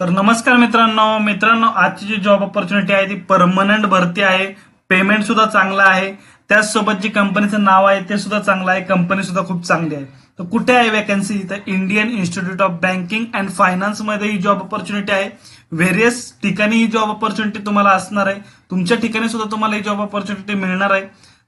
तर नमस्कार मित्रांनो मित्रांनो आजची जी जॉब ऑपॉर्च्युनिटी आहे ती परमनंट भरती आहे. पेमेंट सुद्धा चांगला आहे. त्याचसोबत जी कंपनीचं नाव आहे ते सुद्धा चांगलं आहे. कंपनी सुद्धा खूप चांगली आहे. तर कुठे आहे वॅकन्सी तर Indian institute of banking and फायनान्समध्ये ही जॉब ऑपॉर्च्युनिटी आहे. व्हेरियस ठिकाणी ही जॉब ऑपॉर्च्युनिटी तुम्हाला असणार आहे. तुमच्या ठिकाणी सुद्धा तुम्हाला ही जॉब ऑपॉर्च्युनिटी मिळणार आहे.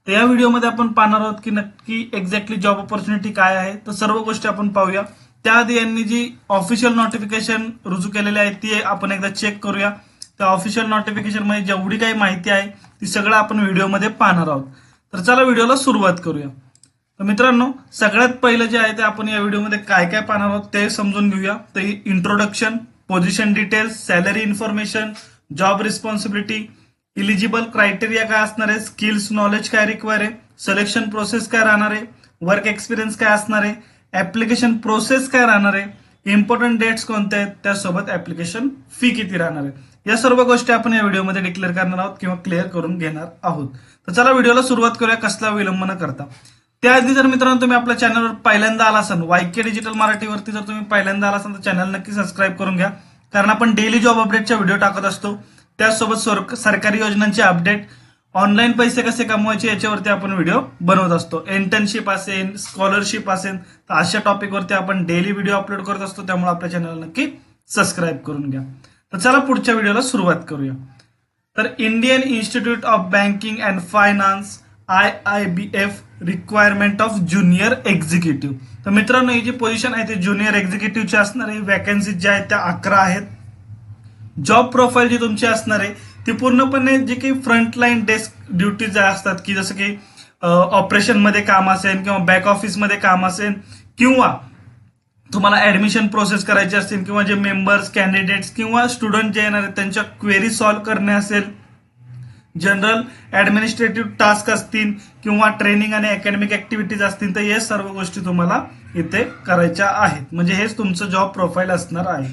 तर या व्हिडिओमध्ये आपण पाहणार आहोत की नक्की एक्झॅक्टली जॉब ऑपॉर्च्युनिटी काय आहे. तर सर्व गोष्टी आपण पाहूया. त्याआधी यांनी जी ऑफिशियल नोटिफिकेशन रुजू केलेली आहे ती आपण एकदा चेक करूया. त्या ऑफिशियल नोटिफिकेशनमध्ये जेवढी काही माहिती आहे ती सगळं आपण व्हिडिओमध्ये पाहणार आहोत. तर चला व्हिडिओला सुरुवात करूया. तर मित्रांनो सगळ्यात पहिलं जे आहे ते आपण या व्हिडिओमध्ये काय काय पाहणार आहोत ते समजून घेऊया. तर introduction position details salary information job responsibility eligible criteria काय असणार आहे स्किल्स नॉलेज काय रिक्वायर आहे सिलेक्शन प्रोसेस काय राहणार आहे वर्क एक्सपिरियन्स काय असणार आहे ऍप्लिकेशन प्रोसेस काय राहणार आहे? इम्पॉर्टंट डेट्स कोणते आहेत? त्यासोबत ऍप्लिकेशन फी किती राहणार आहे? या सर्व गोष्टी आपण या व्हिडिओमध्ये डिक्लेअर करणार आहोत किंवा क्लिअर करून घेणार आहोत. तर चला व्हिडिओला सुरुवात करूया कसला विलंब न करता. त्याआधी जर मित्रांनो तुम्ही आपल्या चॅनलवर पहिल्यांदा आला असाल वायके डिजिटल मराठीवरती जर तुम्ही पहिल्यांदा आला असाल तर चॅनल नक्की सबस्क्राईब करून घ्या. कारण आपण डेली जॉब अपडेटच्या व्हिडिओ टाकत असतो. त्याचसोबत सरकारी योजनांचे अपडेट ऑनलाईन पैसे कसे कमवायचे याच्यावरती आपण व्हिडिओ बनवत असतो. इंटर्नशिप असेल स्कॉलरशिप असेल तर अशा टॉपिकवरती आपण डेली व्हिडिओ अपलोड करत असतो. त्यामुळे आपल्या चॅनलला नक्की सबस्क्राईब करून घ्या. तर चला पुढच्या व्हिडिओला सुरुवात करूया. तर Indian Institute of Banking and Finance I I B F requirement of junior executive तर मित्रांनो ही जी पोझिशन आहे ती ज्युनियर एक्झिक्युटिव्हची असणार आहे. वॅकन्सी ज्या आहेत त्या अकरा आहेत. जॉब प्रोफाईल जी तुमची असणार आहे ती पूर्णपणे जे काही फ्रंटलाईन डेस्क ड्युटीज असतात की जसं की ऑपरेशनमध्ये काम असेल किंवा बॅक ऑफिसमध्ये काम असेल किंवा तुम्हाला ऍडमिशन प्रोसेस करायची असतील किंवा जे मेंबर्स कॅन्डिडेट्स किंवा स्टुडंट जे येणार आहेत त्यांच्या क्वेरी सॉल्व्ह करणे असेल जनरल ऍडमिनिस्ट्रेटिव्ह टास्क असतील किंवा ट्रेनिंग आणि अकॅडमिक ऍक्टिव्हिटीज असतील तर हे सर्व गोष्टी तुम्हाला इथे करायच्या आहेत. म्हणजे हेच तुमचं जॉब प्रोफाईल असणार आहे.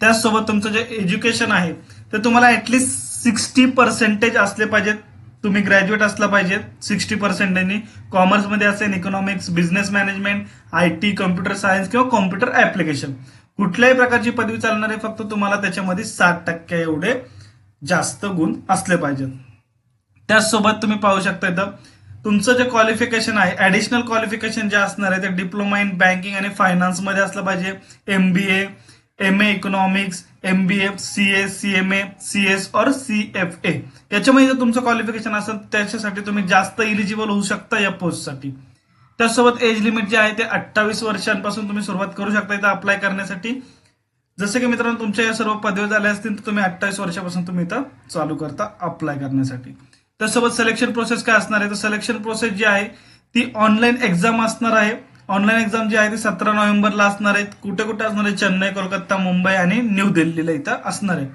त्याचसोबत तुमचं जे एज्युकेशन आहे ते तुम्हाला ऍटलिस्ट सिक्स्टी पर्सेंटेज असले पाहिजेत. तुम्ही ग्रॅज्युएट असला पाहिजे सिक्स्टी पर्सेंटेजनी कॉमर्समध्ये असेल economics business management I T computer science किंवा कॉम्प्युटर ऍप्लिकेशन कुठल्याही प्रकारची पदवी चालणार आहे फक्त तुम्हाला त्याच्यामध्ये साठ टक्के एवढे जास्त गुण असले पाहिजेत. त्याचसोबत तुम्ही पाहू शकता इथं तुमचं जे क्वालिफिकेशन आहे ऍडिशनल क्वालिफिकेशन जे असणार आहे ते डिप्लोमा इन बँकिंग आणि फायनान्समध्ये असलं पाहिजे. M B A M A economics M B A C A C M A C S और सी एफ ए याच्यामध्ये जर तुमचं क्वालिफिकेशन असेल त्याच्यासाठी तुम्ही जास्त इलिजिबल होऊ शकता या पोस्टसाठी त्यासोबत एज लिमिट जे आहे ते अठ्ठावीस वर्षांपासून तुम्ही सुरुवात करू शकता इथं अप्लाय करण्यासाठी. जसं की मित्रांनो तुमच्या या सर्व पदवी झाल्या असतील तर तुम्ही अठ्ठावीस वर्षापासून तुम्ही इथं चालू करता अप्लाय करण्यासाठी. त्यासोबत सिलेक्शन प्रोसेस काय असणार आहे? तर सिलेक्शन प्रोसेस जी आहे ती ऑनलाईन एक्झाम असणार आहे. ऑनलाईन एक्झाम जी आहे ती सतरा नोव्हेंबरला असणार आहेत. कुठे कुठे असणार आहे चेन्नई कोलकाता मुंबई आणि न्यू दिल्लीला इथं असणार आहे.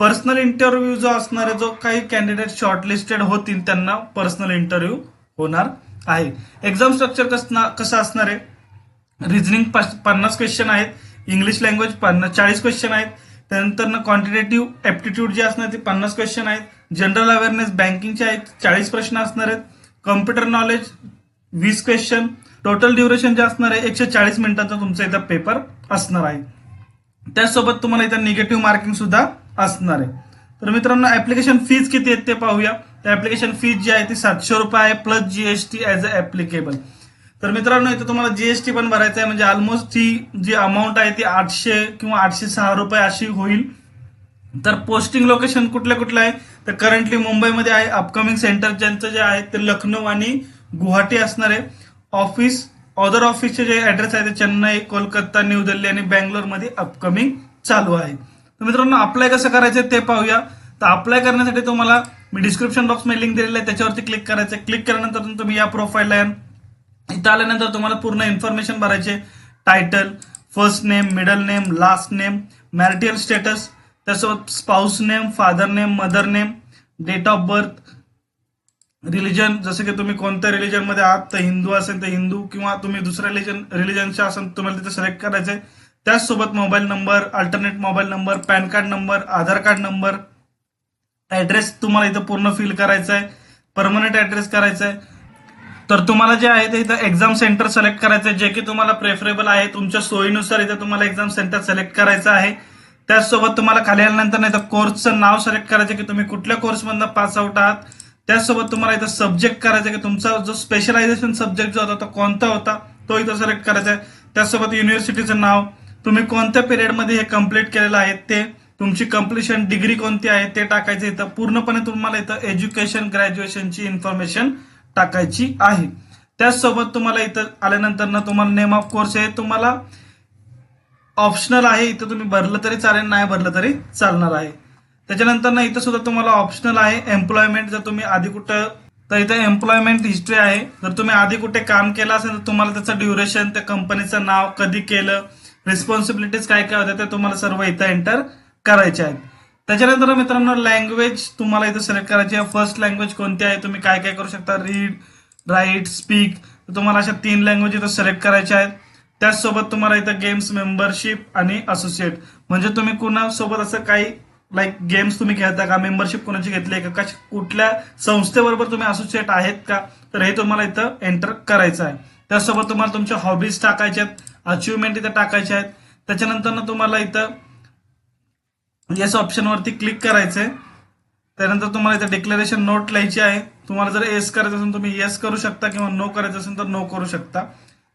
पर्सनल इंटरव्ह्यू जो असणार आहे जो काही कॅन्डिडेट शॉर्टलिस्टेड होतील त्यांना पर्सनल इंटरव्ह्यू होणार आहे. एक्झाम स्ट्रक्चर कसं असणार आहे? रिजनिंग पन्नास क्वेश्चन आहेत. इंग्लिश लँग्वेज पन्नास चाळीस क्वेश्चन आहेत. त्यानंतर क्वांटिटेटिव्ह ऍप्टिट्यूड जे असणार ते पन्नास क्वेश्चन आहेत. जनरल अवेअरनेस बँकिंगचे आहेत चाळीस प्रश्न असणार आहेत. कम्प्युटर नॉलेज वीस क्वेश्चन टोटल ड्युरेशन जे असणार आहे एकशे चाळीस मिनिटांचा तुमचा इथं पेपर असणार आहे. त्याचसोबत तुम्हाला इथं निगेटिव्ह मार्किंग सुद्धा असणार आहे. तर मित्रांनो ऍप्लिकेशन फीज किती आहेत ते पाहूया. त्या ऍप्लिकेशन फीज जी आहे ती सातशे रुपये आहे plus GST as a applicable तर मित्रांनो इथं तुम्हाला जीएसटी पण भरायचं आहे म्हणजे ऑलमोस्ट ही जी अमाऊंट आहे ती आठशे किंवा आठशे सहा रुपये अशी होईल. तर पोस्टिंग लोकेशन कुठल्या कुठलं आहे? तर करंटली मुंबईमध्ये आहे अपकमिंग सेंटर ज्यांचं जे आहे ते लखनौ आणि गुवाहाटी असणार आहे. ऑफिस अदर ऑफिसचे जे ऍड्रेस आहे ते चेन्नई कोलकाता न्यू दिल्ली आणि बँगलोरमध्ये अपकमिंग चालू आहे. तर मित्रांनो अप्लाय कसं करायचं ते पाहूया. तर अप्लाय करण्यासाठी तुम्हाला मी डिस्क्रिप्शन बॉक्समध्ये लिंक दिलेलं आहे. त्याच्यावरती क्लिक करायचं. क्लिक केल्यानंतर तुम्ही या प्रोफाईलला या. इथं आल्यानंतर तुम्हाला पूर्ण इन्फॉर्मेशन भरायचे. Title first name middle name last name marital status त्यासोबत spouse name father name mother name date of birth religion जसं की तुम्ही कोणत्या रिलिजनमध्ये आहात तर हिंदू असेल तर हिंदू किंवा तुम्ही दुसऱ्या रिलिजन रिलिजनचे असेल तुम्हाला तिथे सिलेक्ट करायचंय. त्याचसोबत mobile number alternate mobile number PAN card number Aadhaar card number address तुम्हाला इथं पूर्ण फिल करायचा आहे परमनंट ऍड्रेस करायचा आहे तर तुम्हाला जे आहे ते इथं एक्झाम सेंटर सिलेक्ट करायचं आहे जे की तुम्हाला प्रेफरेबल आहे. तुमच्या सोयीनुसार इथं तुम्हाला एक्झाम सेंटर सिलेक्ट करायचं आहे. त्याचसोबत तुम्हाला खाली आल्यानंतर नाही तर कोर्सचं नाव सिलेक्ट करायचं की तुम्ही कुठल्या कोर्समधनं पास आउट आहात. त्याचसोबत तुम्हाला इथं सब्जेक्ट करायचा की तुमचा जो स्पेशलायझेशन सब्जेक्ट जो होता तो कोणता होता तो इथं सिलेक्ट करायचा आहे. त्याचसोबत युनिव्हर्सिटीचं नाव तुम्ही कोणत्या पिरियडमध्ये हे कंप्लीट केलेलं आहे ते तुमची कम्प्लिशन डिग्री कोणती आहे ते टाकायचं इथं. पूर्णपणे तुम्हाला इथं एज्युकेशन ग्रॅज्युएशनची इन्फॉर्मेशन टाकायची आहे. त्याचसोबत तुम्हाला इथं आल्यानंतर ना तुम्हाला नेम ऑफ कोर्स आहे तुम्हाला ऑप्शनल आहे. इथं तुम्ही भरलं तरी चालेल नाही भरलं तरी चालणार आहे. त्याच्यानंतर ना इथं सुद्धा तुम्हाला ऑप्शनल आहे एम्प्लॉयमेंट जर तुम्ही आधी कुठं तर इथं एम्प्लॉयमेंट हिस्ट्री आहे. जर तुम्ही आधी कुठे काम केलं असेल तर तुम्हाला त्याचं ड्युरेशन त्या कंपनीचं नाव कधी केलं रिस्पॉन्सिबिलिटीज काय काय होत्या ते तुम्हाला सर्व इथं एंटर करायचे आहेत. त्याच्यानंतर मित्रांनो लँग्वेज तुम्हाला इथं सिलेक्ट करायची आहे. फर्स्ट लँग्वेज कोणती आहे? तुम्ही काय काय करू शकता? रीड राईट स्पीक तुम्हाला अशा तीन लँग्वेज इथं सिलेक्ट करायच्या आहेत. त्याचसोबत तुम्हाला इथं गेम्स मेंबरशिप आणि असोसिएट म्हणजे तुम्ही कुणासोबत असं काही लाईक गेम्स तुम्ही खेळता का? मेंबरशिप कोणाची घेतली आहे का? कश- कुठल्या संस्थेबरोबर तुम्ही असोसिएट आहेत का? तर हे तुम्हाला इथं एंटर करायचं आहे. त्यासोबत तुम्हाला तुमच्या हॉबीज टाकायच्या आहेत अचिव्हमेंट इथं टाकायच्या आहेत. त्याच्यानंतर ना तुम्हाला इथं येस ऑप्शनवरती क्लिक करायचंय. त्यानंतर तुम्हाला इथं डिक्लेरेशन नोट लिहायची आहे. तुम्हाला जर येस करायचं असेल तुम्ही येस करू शकता किंवा नो करायचं असेल तर नो करू शकता.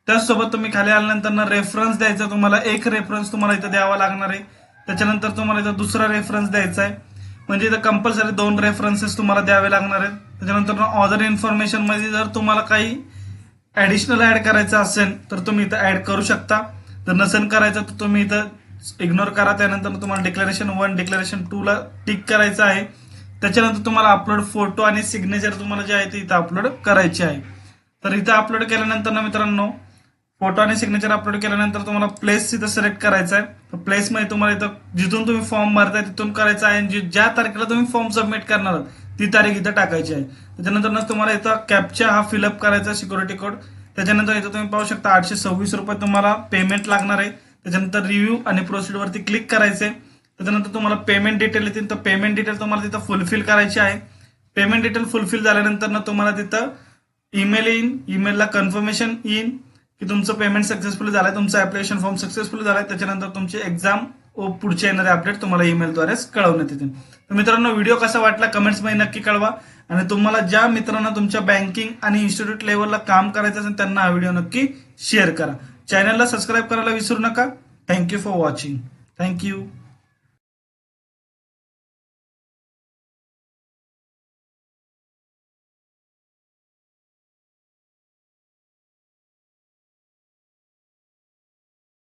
त्याचसोबत तुम्ही खाली आल्यानंतर ना रेफरन्स द्यायचा तुम्हाला. एक रेफरन्स तुम्हाला इथं द्यावा लागणार आहे. त्याच्यानंतर तुम्हाला इथं दुसरा रेफरन्स द्यायचा आहे. म्हणजे इथं कंपल्सरी दोन रेफरन्सेस तुम्हाला द्यावे लागणार आहेत. त्याच्यानंतर ऑदर इन्फॉर्मेशनमध्ये जर तुम्हाला काही ऍडिशनल ऍड करायचं असेल तर तुम्ही इथं ऍड करू शकता. जर नसेल करायचं तर तुम्ही इथं इग्नोर करा. त्यानंतर तुम्हाला डिक्लेरेशन वन डिक्लेरेशन टू ला टिक करायचं आहे. त्याच्यानंतर तुम्हाला अपलोड फोटो आणि सिग्नेचर तुम्हाला जे आहे ते इथं अपलोड करायचे आहे. तर इथं अपलोड केल्यानंतर ना मित्रांनो फोटो आणि सिग्नेचर अपलोड केल्यानंतर तुम्हाला प्लेस इथं सिलेक्ट करायचा आहे. तर प्लेस मध्ये तुम्हाला इथं जिथून तुम्ही फॉर्म भरताय तिथून करायचं आहे. आणि ज्या तारखेला तुम्ही फॉर्म सबमिट करणार आहात ती तारीख इथं टाकायची आहे. त्याच्यानंतर तुम्हाला इथं कॅपचा हा फिलअप करायचा सिक्युरिटी कोड त्याच्यानंतर इथं तुम्ही पाहू शकता आठशे सव्वीस रुपये तुम्हाला पेमेंट लागणार आहे. त्याच्यानंतर रिव्ह्यू आणि प्रोसिड वरती क्लिक करायचे त्याच्यानंतर तुम्हाला पेमेंट डिटेल येतील. तर पेमेंट डिटेल तुम्हाला तिथं फुलफिल करायची आहे. पेमेंट डिटेल फुलफिल झाल्यानंतर ना तुम्हाला तिथं ईमेल येईन. ईमेलला कन्फर्मेशन येईन. की तुमचं पेमेंट सक्सेसफुल झालं तुमचं ऍप्लिकेशन फॉर्म सक्सेसफुल झालाय त्याच्यानंतर तुमची एक्झाम पुढचे येणारे अपडेट तुम्हाला ईमेलद्वारेच कळवण्यात येतील. तर मित्रांनो व्हिडिओ कसा वाटला कमेंट्समध्ये नक्की कळवा. आणि तुम्हाला ज्या मित्रांना तुमच्या बँकिंग आणि इन्स्टिट्यूट लेवलला काम करायचं असेल त्यांना हा व्हिडिओ नक्की शेअर करा. चॅनलला सबस्क्राईब करायला विसरू नका. Thank you for watching thank you